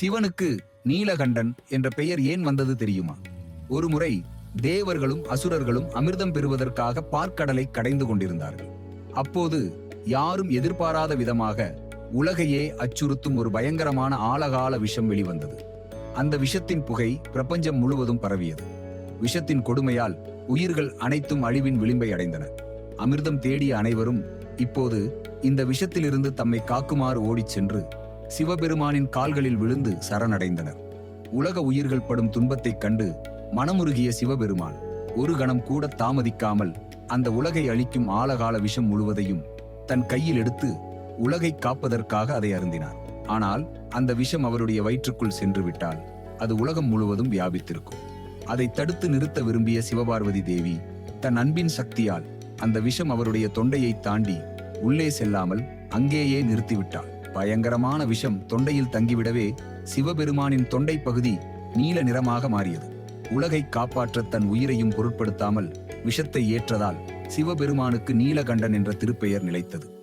சிவனுக்கு நீலகண்டன் என்ற பெயர் ஏன் வந்தது தெரியுமா? ஒருமுறை தேவர்களும் அசுரர்களும் அமிர்தம் பெறுவதற்காக பார்க்கடலை கடைந்து கொண்டிருந்தார்கள். அப்போது யாரும் எதிர்பாராத விதமாக உலகையே அச்சுறுத்தும் ஒரு பயங்கரமான ஆழகால விஷம் வெளிவந்தது. அந்த விஷத்தின் புகை பிரபஞ்சம் முழுவதும் பரவியது. விஷத்தின் கொடுமையால் உயிர்கள் அனைத்தும் அழிவின் விளிம்பை அடைந்தன. அமிர்தம் தேடிய அனைவரும் இப்போது இந்த விஷத்திலிருந்து தம்மை காக்குமாறு ஓடிச் சென்று சிவபெருமானின் கால்களில் விழுந்து சரணடைந்தனர். உலக உயிர்கள் படும் துன்பத்தைக் கண்டு மனமுருகிய சிவபெருமான் ஒரு கணம் கூட தாமதிக்காமல் அந்த உலகை அழிக்கும் ஆழகால விஷம் முழுவதையும் தன் கையில் எடுத்து உலகை காப்பதற்காக அதை அருந்தினார். ஆனால் அந்த விஷம் அவருடைய வயிற்றுக்குள் சென்று விட்டால் அது உலகம் முழுவதும் வியாபித்திருக்கும். அதை தடுத்து நிறுத்த விரும்பிய சிவபார்வதி தேவி தன் அன்பின் சக்தியால் அந்த விஷம் அவருடைய தொண்டையை தாண்டி உள்ளே செல்லாமல் அங்கேயே நிறுத்திவிட்டாள். பயங்கரமான விஷம் தொண்டையில் தங்கிவிடவே சிவபெருமானின் தொண்டை பகுதி நீல நிறமாக மாறியது. உலகை காப்பாற்ற தன் உயிரையும் பொருட்படுத்தாமல் விஷத்தை ஏற்றதால் சிவபெருமானுக்கு நீலகண்டன் என்ற திருப்பெயர் நிலைத்தது.